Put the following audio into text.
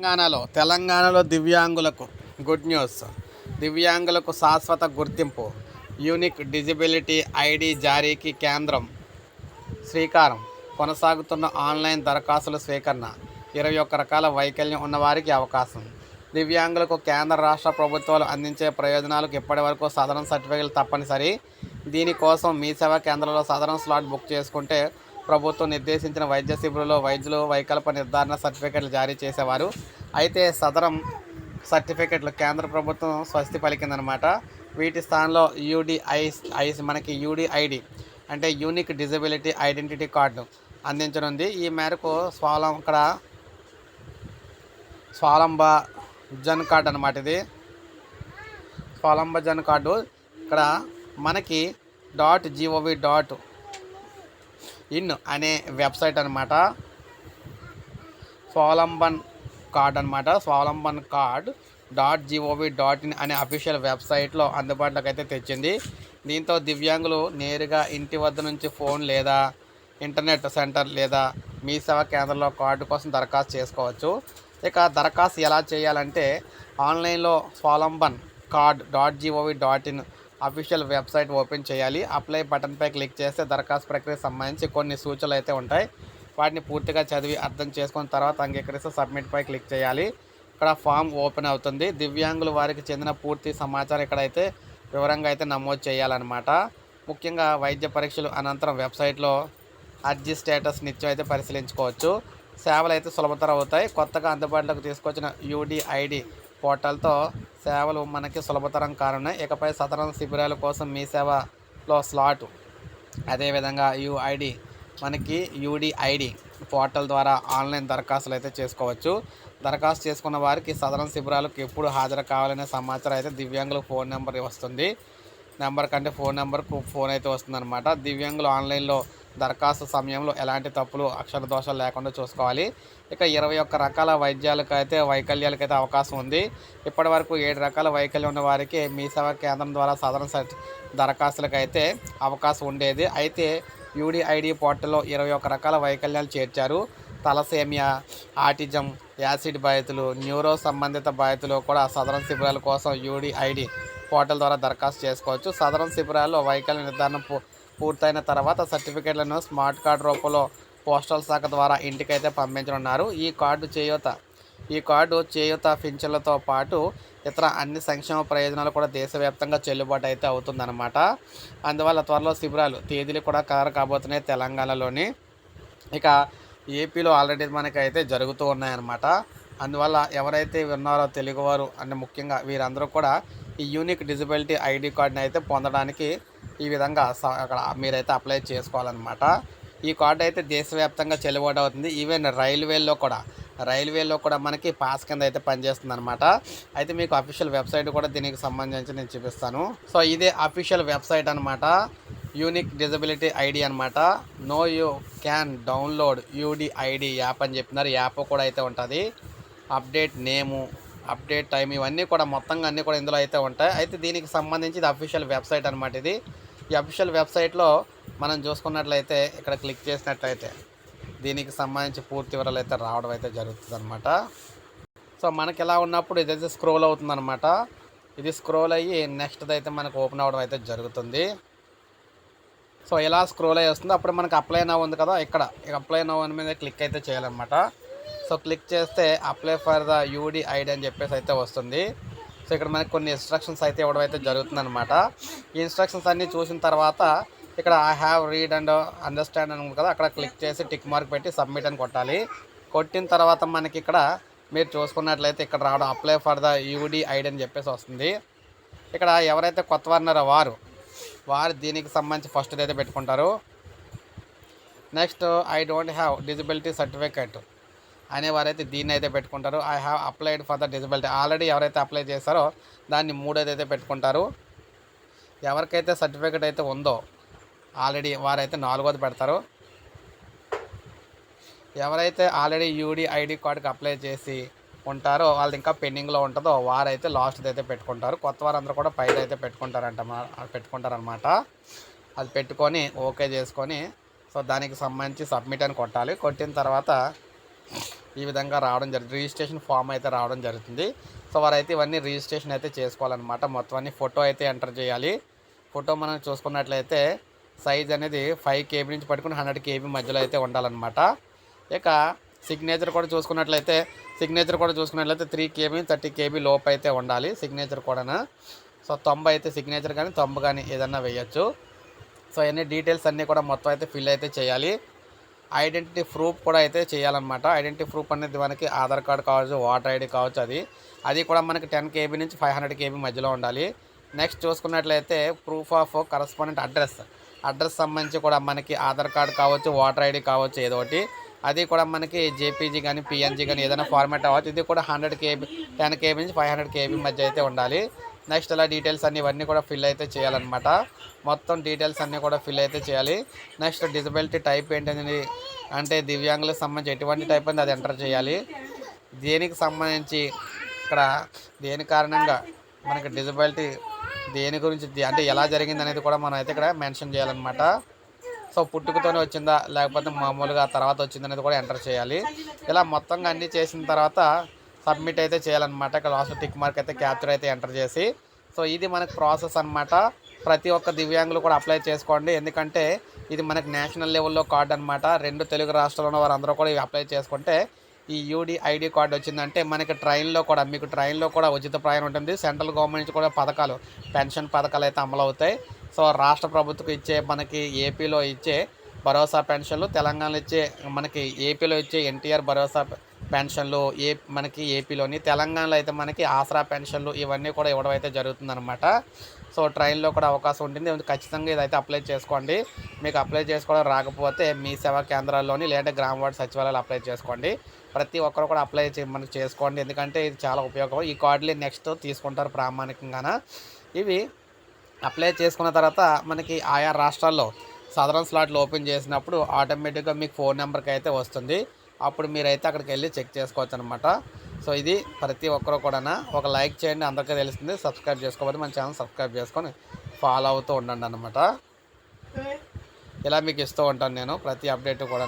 తెలంగాణలో తెలంగాణలో దివ్యాంగులకు గుడ్ న్యూస్ దివ్యాంగులకు శాశ్వత గుర్తింపు. యూనిక్ డిజిబిలిటీ ఐడి జారీకి కేంద్రం శ్రీకారం. కొనసాగుతున్న ఆన్లైన్ దరఖాస్తుల స్వీకరణ ఇరవై ఒక్క రకాల వైకల్యం ఉన్నవారికి అవకాశం. దివ్యాంగులకు కేంద్ర రాష్ట్ర ప్రభుత్వాలు అందించే ప్రయోజనాలకు ఇప్పటివరకు సదరన్ సర్టిఫికేట్లు తప్పనిసరి. దీనికోసం మీ సేవా కేంద్రంలో సదరం స్లాట్ బుక్ చేసుకుంటే ప్రభుత్వం నిర్దేశించిన వైద్య శిబిరంలో వైద్యులు వైకల్ప నిర్ధారణ సర్టిఫికేట్లు జారీ చేసేవారు. అయితే సదరం సర్టిఫికెట్లు కేంద్ర ప్రభుత్వం స్వస్తి పలికిందనమాట. వీటి స్థానంలో యూడిఐ ఐ మనకి యూడిఐడి అంటే యూనిక్ డిజబిలిటీ ఐడెంటిటీ కార్డు అందించనుంది. ఈ మేరకు స్వాలం ఇక్కడ స్వాలంబ జన్ కార్డు అనమాట ఇది. స్వాలంబ జన్ కార్డు ఇక్కడ మనకి dot G O V dot in అనే వెబ్సైట్ అనమాట స్వావలంబన్ కార్డ్ అనమాట Swavlamban card dot G O V dot in అనే అఫీషియల్ వెబ్సైట్లో అందుబాటులోకి అయితే తెచ్చింది. దీంతో దివ్యాంగులు నేరుగా ఇంటి వద్ద నుంచి ఫోన్ లేదా ఇంటర్నెట్ సెంటర్ లేదా మీ సేవా కేంద్రంలో కార్డు కోసం దరఖాస్తు చేసుకోవచ్చు. ఇక దరఖాస్తు ఎలా చేయాలంటే ఆన్లైన్లో Swavlamban card dot G O V dot in official website open చేయాలి. అప్లై బటన్పై క్లిక్ చేస్తే దరఖాస్తు ప్రక్రియకు సంబంధించి కొన్ని సూచనలు అయితే ఉంటాయి. వాటిని పూర్తిగా చదివి అర్థం చేసుకున్న తర్వాత అంగీకరిస్తే సబ్మిట్పై క్లిక్ చేయాలి. ఇక్కడ ఫామ్ ఓపెన్ అవుతుంది. దివ్యాంగుల వారికి చెందిన పూర్తి సమాచారం ఇక్కడైతే వివరంగా అయితే నమోదు చేయాలన్నమాట. ముఖ్యంగా వైద్య పరీక్షలు అనంతరం వెబ్సైట్లో అర్జీ స్టేటస్ నిత్యం అయితే పరిశీలించుకోవచ్చు. సేవలు అయితే సులభతరం అవుతాయి. కొత్తగా అందుబాటులోకి తీసుకొచ్చిన యూడిఐడి పోర్టల్తో సేవలు మనకి సులభతరం కానున్నాయి ఇకపై సదరణ శిబిరాల కోసం మీ సేవలో స్లాట్. అదేవిధంగా యూఐడి మనకి యూడిఐడి పోర్టల్ ద్వారా ఆన్లైన్ దరఖాస్తులు అయితే చేసుకోవచ్చు. దరఖాస్తు చేసుకున్న వారికి సదరణ శిబిరాలకు ఎప్పుడు హాజరు కావాలనే సమాచారం అయితే దివ్యాంగుల ఫోన్ నెంబర్ వస్తుంది. నెంబర్ కంటే ఫోన్ నెంబర్కు ఫోన్ అయితే వస్తుందన్నమాట. దివ్యాంగులు ఆన్లైన్లో దరఖాస్తు సమయంలో ఎలాంటి తప్పులు అక్షర దోషాలు లేకుండా చూసుకోవాలి. ఇక ఇరవై ఒక్క రకాల వైద్యాలకు అయితే వైకల్యాలకు అయితే అవకాశం ఉంది. ఇప్పటి వరకు ఏడు రకాల వైకల్యం ఉన్న వారికి మీ సేవా కేంద్రం ద్వారా సాధారణ దరఖాస్తులకు అయితే అవకాశం ఉండేది. అయితే యూడిఐడి పోర్టల్లో ఇరవై ఒక్క రకాల వైకల్యాలు చేర్చారు. తలసేమియా ఆటిజం యాసిడ్ బాధితులు న్యూరో సంబంధిత బాధితులు కూడా సదరన్ శిబిరాల కోసం యూడిఐడి పోర్టల్ ద్వారా దరఖాస్తు చేసుకోవచ్చు. సదరన్ శిబిరాల్లో వైకల్య నిర్ధారణ పూర్తయిన తర్వాత సర్టిఫికేట్లను స్మార్ట్ కార్డు రూపంలో పోస్టల్ శాఖ ద్వారా ఇంటికైతే పంపించనున్నారు. ఈ కార్డు చేయూత ఈ కార్డు చేయూత పింఛన్లతో పాటు ఇతర అన్ని సంక్షేమ ప్రయోజనాలు కూడా దేశవ్యాప్తంగా చెల్లుబాటు అయితే అవుతుందన్నమాట. అందువల్ల త్వరలో శిబిరాలు తేదీలు కూడా ఖరారు కాబోతున్నాయి తెలంగాణలోని. ఇక ఏపీలో ఆల్రెడీ మనకైతే జరుగుతూ ఉన్నాయన్నమాట. అందువల్ల ఎవరైతే ఉన్నారో తెలుగువారు అంటే ముఖ్యంగా వీరందరూ కూడా ఈ యూనిక్ డిజబిలిటీ ఐడి కార్డ్ని అయితే పొందడానికి ఈ విధంగా స- అక్కడ మీరైతే అప్లై చేసుకోవాలన్నమాట. ఈ కార్డు అయితే దేశవ్యాప్తంగా చెల్లుబాటు అవుతుంది. ఈవెన్ రైల్వేల్లో కూడా రైల్వేలో కూడా మనకి పాస్ కింద అయితే పనిచేస్తుంది అనమాట అయితే మీకు అఫీషియల్ వెబ్సైట్ కూడా దీనికి సంబంధించి నేను చూపిస్తాను. సో ఇదే అఫీషియల్ వెబ్సైట్ అనమాట యూనిక్ డిజబిలిటీ ఐడి అనమాట no you can download UDID app అని చెప్పినారు. యాప్ కూడా అయితే ఉంటుంది. అప్డేట్ నేము అప్డేట్ టైం ఇవన్నీ కూడా మొత్తంగా అన్నీ కూడా ఇందులో అయితే ఉంటాయి. అయితే దీనికి సంబంధించి ఇది అఫీషియల్ వెబ్సైట్ అనమాట ఇది. ఈ అఫీషియల్ వెబ్సైట్లో మనం చూసుకున్నట్లయితే ఇక్కడ క్లిక్ చేసినట్లయితే దీనికి సంబంధించి పూర్తి వివరాలు అయితే రావడం అయితే జరుగుతుంది అనమాట సో మనకి ఎలా ఉన్నప్పుడు ఇదైతే స్క్రోల్ అవుతుంది అనమాట ఇది స్క్రోల్ అయ్యి నెక్స్ట్ అయితే మనకు ఓపెన్ అవ్వడం అయితే జరుగుతుంది. సో ఇలా స్క్రోల్ అయ్యి వస్తుంది అప్పుడు మనకి అప్లై నవ్ ఉంది కదా ఇక్కడ. అప్లై నవ్ అని మీద క్లిక్ అయితే చేయాలన్నమాట. సో క్లిక్ చేస్తే apply for the UD ID అని చెప్పేసి అయితే వస్తుంది. సో ఇక్కడ మనకి కొన్ని ఇన్స్ట్రక్షన్స్ అయితే ఇవ్వడం అయితే జరుగుతుంది అనమాట ఈ ఇన్స్ట్రక్షన్స్ అన్నీ చూసిన తర్వాత ఇక్కడ I have read and understand అని కదా అక్కడ క్లిక్ చేసి టిక్ మార్క్ పెట్టి సబ్మిట్ అని కొట్టాలి. కొట్టిన తర్వాత మనకి ఇక్కడ మీరు చూసుకున్నట్లయితే ఇక్కడ రావడం apply for the UD ID అని చెప్పేసి వస్తుంది. ఇక్కడ ఎవరైతే కొత్త వారు వారు వారు దీనికి సంబంధించి ఫస్ట్ అయితే పెట్టుకుంటారు. Next I don't have disability certificate అనే వారైతే దీన్ని అయితే పెట్టుకుంటారు. I have applied for the disability already ఎవరైతే అప్లై చేస్తారో దాన్ని మూడోది అయితే పెట్టుకుంటారు. ఎవరికైతే సర్టిఫికేట్ అయితే ఉందో ఆల్రెడీ వారైతే నాలుగోది పెడతారు. ఎవరైతే ఆల్రెడీ యూడి ఐడి కార్డుకి అప్లై చేసి ఉంటారో వాళ్ళది ఇంకా పెండింగ్లో ఉంటుందో వారైతే లాస్ట్ అయితే పెట్టుకుంటారు. కొత్త వారందరూ కూడా పైన అయితే పెట్టుకుంటారంట పెట్టుకుంటారనమాట అది పెట్టుకొని ఓకే చేసుకొని సో దానికి సంబంధించి సబ్మిట్ అని కొట్టాలి. కొట్టిన తర్వాత ఈ విధంగా రావడం జరుగుతుంది రిజిస్ట్రేషన్ ఫామ్ అయితే రావడం జరుగుతుంది. సో వారైతే ఇవన్నీ రిజిస్ట్రేషన్ అయితే చేసుకోవాలన్నమాట. మొత్తం అన్ని ఫోటో అయితే ఎంటర్ చేయాలి. ఫోటో మనం చూసుకున్నట్లయితే సైజ్ అనేది ఫైవ్ కేబీ నుంచి పట్టుకుని హండ్రెడ్ కేబీ మధ్యలో అయితే ఉండాలన్నమాట. ఇక సిగ్నేచర్ కూడా చూసుకున్నట్లయితే సిగ్నేచర్ కూడా చూసుకున్నట్లయితే త్రీ కేబీ థర్టీ కేబీ లోపు అయితే ఉండాలి సిగ్నేచర్ కూడా సో తొంభై అయితే సిగ్నేచర్ కానీ తొంభై కానీ ఏదన్నా వేయచ్చు. సో అన్ని డీటెయిల్స్ అన్నీ కూడా మొత్తం అయితే ఫిల్ అయితే చేయాలి. ఐడెంటిటీ ప్రూఫ్ కూడా అయితే చేయాలన్నమాట. ఐడెంటిటీ ప్రూఫ్ అనేది మనకి ఆధార్ కార్డు కావచ్చు ఓటర్ ఐడి కావచ్చు అది. అది కూడా మనకి టెన్ కేబీ నుంచి ఫైవ్ హండ్రెడ్ కేబీ మధ్యలో ఉండాలి. నెక్స్ట్ చూసుకున్నట్లయితే proof of correspondent address. Address సంబంధించి కూడా మనకి ఆధార్ కార్డు కావచ్చు ఓటర్ ఐడి కావచ్చు ఏదో ఒకటి. అది కూడా మనకి జేపీజీ కానీ పిఎన్జీ కానీ ఏదైనా ఫార్మాట్ అవ్వచ్చు. ఇది కూడా హండ్రెడ్ కేబీ టెన్ కేబీ నుంచి ఫైవ్ హండ్రెడ్ కేబీ మధ్య అయితే ఉండాలి. నెక్స్ట్ ఇలా డీటెయిల్స్ అన్నీ ఇవన్నీ కూడా ఫిల్ అయితే చేయాలన్నమాట. మొత్తం డీటెయిల్స్ అన్నీ కూడా ఫిల్ అయితే చేయాలి. నెక్స్ట్ డిజబిలిటీ టైప్ ఏంటనేది అంటే దివ్యాంగులకు సంబంధించి ఎటువంటి టైప్ అనేది అది ఎంటర్ చేయాలి. దేనికి సంబంధించి ఇక్కడ దేని కారణంగా మనకి డిజబిలిటీ దేని గురించి అంటే ఎలా జరిగింది అనేది కూడా మనం అయితే ఇక్కడ మెన్షన్ చేయాలన్నమాట. సో పుట్టుకతోనే వచ్చిందా లేకపోతే మామూలుగా తర్వాత వచ్చిందనేది కూడా ఎంటర్ చేయాలి. ఇలా మొత్తంగా అన్నీ చేసిన తర్వాత సబ్మిట్ అయితే చేయాలన్నమాట. ఇక్కడ లాస్ట్ టిక్ మార్క్ అయితే క్యాప్చర్ అయితే ఎంటర్ చేసి. సో ఇది మనకు ప్రాసెస్ అన్నమాట. ప్రతి ఒక్క దివ్యాంగులు కూడా అప్లై చేసుకోండి. ఎందుకంటే ఇది మనకి నేషనల్ లెవెల్లో కార్డు అనమాట రెండు తెలుగు రాష్ట్రాల్లో ఉన్న వారందరూ కూడా ఇవి అప్లై చేసుకుంటే ఈ యూడి ఐడి కార్డు వచ్చిందంటే మనకి ట్రైన్లో కూడా మీకు ట్రైన్లో కూడా ఉచిత ప్రయాణం ఉంటుంది. సెంట్రల్ గవర్నమెంట్ నుంచి కూడా పథకాలు పెన్షన్ పథకాలు అయితే అమలు అవుతాయి. సో రాష్ట్ర ప్రభుత్వం ఇచ్చే మనకి ఏపీలో ఇచ్చే భరోసా పెన్షన్లు తెలంగాణలో ఇచ్చే మనకి ఏపీలో ఇచ్చే ఎన్టీఆర్ భరోసా పెన్షన్లు ఏ మనకి ఏపీలోని తెలంగాణలో అయితే మనకి ఆసరా పెన్షన్లు ఇవన్నీ కూడా ఇవ్వడం అయితే జరుగుతుందనమాట సో ట్రైన్లో కూడా అవకాశం ఉంటుంది. ఖచ్చితంగా ఇదైతే అప్లై చేసుకోండి. మీకు అప్లై చేసుకోవడం రాకపోతే మీ సేవా కేంద్రాల్లోని లేదంటే గ్రామ వార్డు సచివాలయాలు అప్లై చేసుకోండి. ప్రతి ఒక్కరు కూడా అప్లై చే మనకి చేసుకోండి. ఎందుకంటే ఇది చాలా ఉపయోగం. ఈ కార్డులు నెక్స్ట్ తీసుకుంటారు ప్రామాణికంగాన. ఇవి అప్లై చేసుకున్న తర్వాత మనకి ఆయా రాష్ట్రాల్లో సదరన్ స్లాట్లు ఓపెన్ చేసినప్పుడు ఆటోమేటిక్గా మీకు ఫోన్ నెంబర్కి అయితే వస్తుంది. అప్పుడు మీరైతే అక్కడికి వెళ్ళి చెక్ చేసుకోవచ్చు అనమాట సో ఇది ప్రతి ఒక్కరు కూడా ఒక లైక్ చేయండి అందరికీ తెలుస్తుంది. సబ్స్క్రైబ్ చేసుకోవాలి మన ఛానల్ సబ్స్క్రైబ్ చేసుకొని ఫాలో అవుతూ ఉండండి అనమాట. ఇలా మీకు ఇస్తూ ఉంటాను నేను ప్రతి అప్డేట్ కూడా